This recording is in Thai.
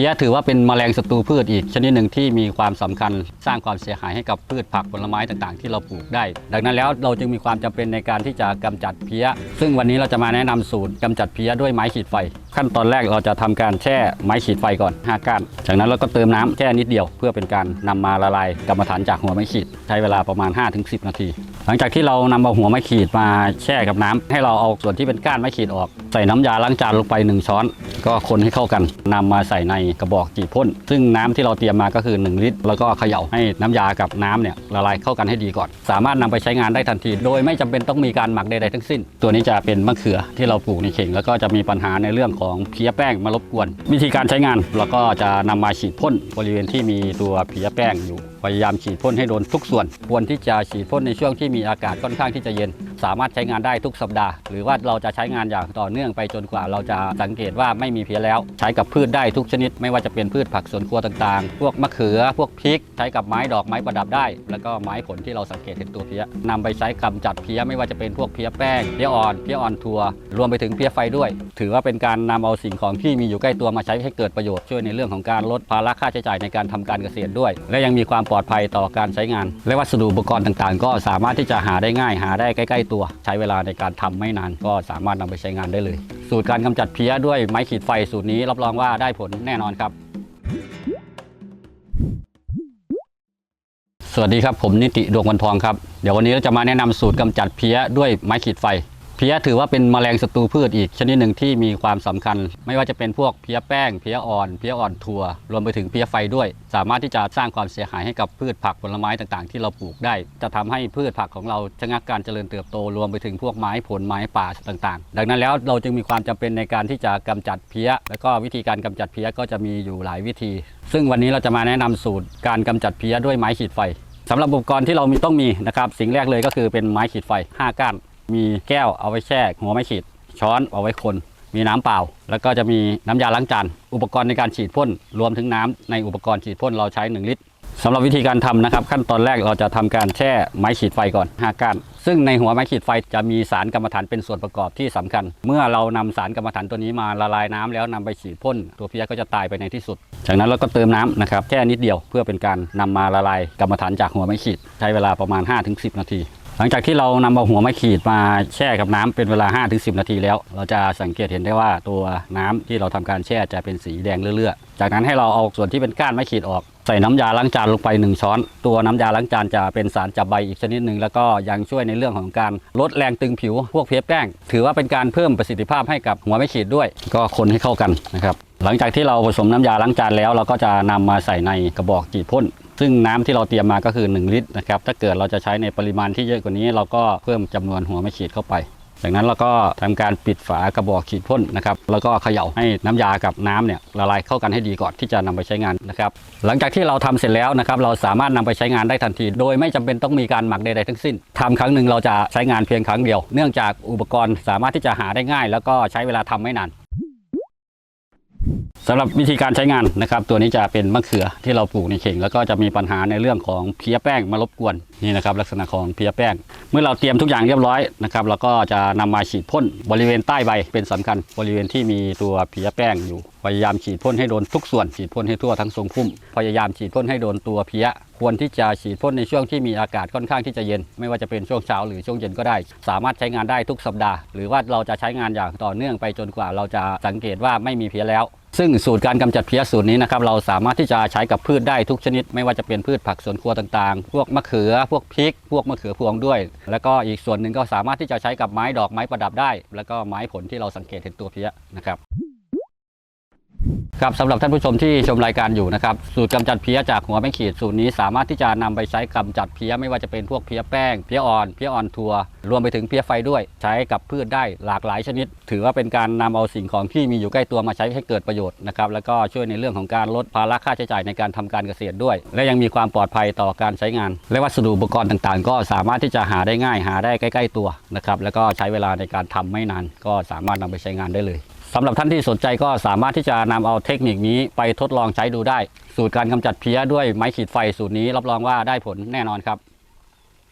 พี้ยถือว่าเป็นแมลงศัตรูพืชอีกชนิดหนึ่งที่มีความสำคัญสร้างความเสียหายให้กับพืชผักผลไม้ต่างๆ ที่เราปลูกได้ ดังนั้นแล้วเราจึงมีความจำเป็นในการที่จะกำจัดเพี้ย ซึ่งวันนี้เราจะมาแนะนำสูตรกำจัดเพี้ยด้วยไม้ขีดไฟขั้นตอนแรกเราจะทำการแช่ไม้ขีดไฟก่อน 5 ก้าน จากนั้นเราก็เติมน้ำแค่นิดเดียว เพื่อเป็นการนำมาละลายกรรมฐานจากหัวไม้ขีด ใช้เวลาประมาณ 5-10 นาที หลังจากที่เรานำเอาหัวไม้ขีดมาแช่กับน้ำให้เราเอาส่วนที่เป็นก้านไม้ขีดออก ใส่น้ำยาล้างจานลงไป 1 ช้อน ก็คนให้เข้ากันนำมาใส่ในกระบอกจีพ่น ซึ่งน้ำที่เราเตรียมมาก็คือ 1 ลิตร แล้วก็เขย่าให้น้ำยากับน้ำเนี่ยละลายเข้ากันให้ดีก่อน สามารถนำไปใช้งานได้ทันที โดยไม่จำเป็นต้องมีการหมักใดๆทั้งสิ้น ตัวนี้จะเป็นมะเขือที่เราปลูกในเข่งแล้วก็จะมีปัญหาในเรื่องของเพี้ยแป้งมารบกวน วิธีการใช้งานเราก็จะนำมาฉีดพ่นบริเวณที่มีตัวเพี้ยแป้งอยู่ พยายามฉีดพ่นให้โดนทุกส่วน ควรที่จะฉีดพ่นในช่วงที่มีอากาศค่อนข้างที่จะเย็น สามารถใช้งานได้ทุกสัปดาห์ หรือว่าเราจะใช้งานอย่างต่อเนื่องไปจนกว่าเราจะสังเกตว่าไม่มีเพี้ยแล้ว ใช้กับพืชได้ทุกชนิด ไม่ว่าจะเป็นพืชผักสวนครัวต่างๆ พวกมะเขือ พวกพริก ใช้กับไม้ดอกไม้ประดับได้ แล้วก็ไม้ผลที่เราสังเกตเห็นตัวเพี้ยนำไปใช้กำจัดเพี้ยไม่ว่าจะเป็นพวกเพี้ยแป้งเพี้ยอ่อนเพี้ยอ่อนทัวรวมไปถึงเพี้ยไฟด้วย ถือว่าเป็นการนำเอาสิ่งของที่มีอยู่ใกล้ตัวมาใช้ให้เกิดประโยชน์ช่วยในเรื่องของการลดภาระค่าใช้จ่ายในการทำการเกษตรด้วย และยังมีความปลอดภัยต่อการใช้งาน และวัสดุอุปกรณ์ต่างๆ ก็สามารถที่จะหาได้ง่าย หาได้ใกล้ ๆ ตัว ใช้เวลาในการทำไม่นาน ก็สามารถนำไปใช้งานได้เลย สูตรการกำจัดเพี้ยด้วยไม้ขีดไฟสูตรนี้รับรองว่าได้ผลแน่นอนครับสวัสดีครับผมนิติดวงวันทองครับ เดี๋ยววันนี้เราจะมาแนะนำสูตรกำจัดเพี้ยด้วยไม้ขีดไฟ เพี้ยถือว่าเป็นแมลงศัตรูพืชอีก ชนิดหนึ่งที่มีความสำคัญ ไม่ว่าจะเป็นพวกเพี้ยแป้งเพี้ยอ่อนเพี้ยอ่อนทัวรวมไปถึงเพี้ยไฟด้วย สามารถที่จะสร้างความเสียหายให้กับพืชผักผลไม้ต่างๆ ที่เราปลูกได้ จะทำให้พืชผักของเราชะงักการเจริญเติบโตรวมไปถึงพวกไม้ผลไม้ป่าต่างๆ ดังนั้นแล้วเราจึงมีความจำเป็นในการที่จะกำจัดเพี้ย แล้วก็วิธีการกำจัดเพี้ยก็จะมีอยู่หลายวิธี ซึ่งวันนี้เราจะมาแนะนำสูตรการกำจัดเพี้ยด้วยไม้ขีดไฟสำหรับอุปกรณ์ที่เรามีต้องมีนะครับสิ่งแรกเลยก็คือเป็นไม้ขีดไฟ 5 ก้าน มีแก้วเอาไว้แช่หัวไม้ขีด ช้อนเอาไว้คน มีน้ำเปล่า แล้วก็จะมีน้ำยาล้างจานอุปกรณ์ในการฉีดพ่นรวมถึงน้ำในอุปกรณ์ฉีดพ่นเราใช้ 1 ลิตรสำหรับวิธีการทำนะครับ ขั้นตอนแรกเราจะทำการแช่ไม้ขีดไฟก่อน5ก้านซึ่งในหัวไม้ขีดไฟจะมีสารกรรมฐานเป็นส่วนประกอบที่สำคัญ เมื่อเรานำสารกรรมฐานตัวนี้มาละลายน้ำแล้วนำไปฉีดพ่นตัวเพี้ยก็จะตายไปในที่สุด จากนั้นเราก็เติมน้ำนะครับแค่นิดเดียวเพื่อเป็นการนำมาละลายกรรมฐานจากหัวไม้ขีด ใช้เวลาประมาณ 5-10 นาที หลังจากที่เรานำเอาหัวไม้ขีดมาแช่กับน้ำเป็นเวลา 5-10 นาทีแล้ว เราจะสังเกตเห็นได้ว่าตัวน้ำที่เราทำการแช่จะเป็นสีแดงเรื่อยๆ จากนั้นให้เราเอาส่วนที่เป็นก้านไม้ขีดออก ใส่น้ำยาล้างจานลงไป 1 ช้อน ตัวน้ำยาล้างจานจะเป็นสารจับใบอีกชนิดหนึ่งแล้วก็ยังช่วยในเรื่องของการลดแรงตึงผิว พวกเพี้ยแป้ง ถือว่าเป็นการเพิ่มประสิทธิภาพให้กับหัวไม้ขีดด้วย ก็คนให้เข้ากันนะครับหลังจากที่เราผสมน้ำยาล้างจานแล้ว เราก็จะนำมาใส่ในกระบอกจีพ่น ซึ่งน้ำที่เราเตรียมมาก็คือ 1 ลิตรนะครับถ้าเกิดเราจะใช้ในปริมาณที่เยอะกว่านี้ เราก็เพิ่มจำนวนหัวไม้ขีดเข้าไปจากนั้นเราก็ทำการปิดฝากระบอกฉีดพ่นนะครับแล้วก็เขย่าให้น้ำยากับน้ำเนี่ยละลายเข้ากันให้ดีก่อนที่จะนำไปใช้งานนะครับหลังจากที่เราทำเสร็จแล้วนะครับเราสามารถนำไปใช้งานได้ทันที โดยไม่จำเป็นต้องมีการหมักใดๆทั้งสิ้นทำครั้งหนึ่งเราจะใช้งานเพียงครั้งเดียว เนื่องจากอุปกรณ์สามารถที่จะหาได้ง่าย แล้วก็ใช้เวลาทำไม่นาน สำหรับวิธีการใช้งานนะครับ ตัวนี้จะเป็นมะเขือที่เราปลูกในเข่ง แล้วก็จะมีปัญหาในเรื่องของเพลี้ยแป้งมารบกวนนี่นะครับ ลักษณะของเพลี้ยแป้ง เมื่อเราเตรียมทุกอย่างเรียบร้อยนะครับเราก็จะนำมาฉีดพ่นบริเวณใต้ใบเป็นสำคัญบริเวณที่มีตัวเพลี้ยแป้งอยู่พยายามฉีดพ่นให้โดนทุกส่วนฉีดพ่นให้ทั่วทั้งทรงพุ่มพยายามฉีดพ่นให้โดนตัวเพลี้ยควรที่จะฉีดพ่นในช่วงที่มีอากาศค่อนข้างที่จะเย็น ไม่ว่าจะเป็นช่วงเช้าหรือช่วงเย็นก็ได้ สามารถใช้งานได้ทุกสัปดาห์ หรือว่าเราจะใช้งานอย่างต่อเนื่องไปจนกว่าเราจะสังเกตว่าไม่มีเพี้ยแล้ว ซึ่งสูตรการกำจัดเพี้ยสูตรนี้นะครับเราสามารถที่จะใช้กับพืชได้ทุกชนิด ไม่ว่าจะเป็นพืชผักสวนครัวต่างๆ พวกมะเขือพวกพริก พวกมะเขือพวงด้วย แล้วก็อีกส่วนหนึ่งก็สามารถที่จะใช้กับไม้ดอกไม้ประดับได้ แล้วก็ไม้ผลที่เราสังเกตเห็นตัวเพี้ยนะครับ ครับสำหรับท่านผู้ชมที่ชมรายการอยู่นะครับสูตรกำจัดเพี้ยจากหัวแมงขีดสูตรนี้สามารถที่จะนำไปใช้กำจัดเพี้ยไม่ว่าจะเป็นพวกเพี้ยแป้งเพี้ยอ่อนเพี้ยอ่อนทัวร์รวมไปถึงเพี้ยไฟด้วย ใช้กับพืชได้หลากหลายชนิด ถือว่าเป็นการนำเอาสิ่งของที่มีอยู่ใกล้ตัวมาใช้ให้เกิดประโยชน์นะครับแล้วก็ช่วยในเรื่องของการลดภาระค่าใช้จ่ายในการทำการเกษตรด้วย และยังมีความปลอดภัยต่อการใช้งาน และวัสดุอุปกรณ์ต่างๆ ก็สามารถที่จะหาได้ง่ายหาได้ใกล้ ๆ ตัวนะครับแล้วก็ใช้เวลาในการทำไม่นานก็สามารถนำไปใช้งานได้เลย สำหรับท่านที่สนใจก็สามารถที่จะนำเอาเทคนิคนี้ไปทดลองใช้ดูได้ สูตรการกำจัดเพี้ยด้วยไม้ขีดไฟสูตรนี้รับรองว่าได้ผลแน่นอนครับ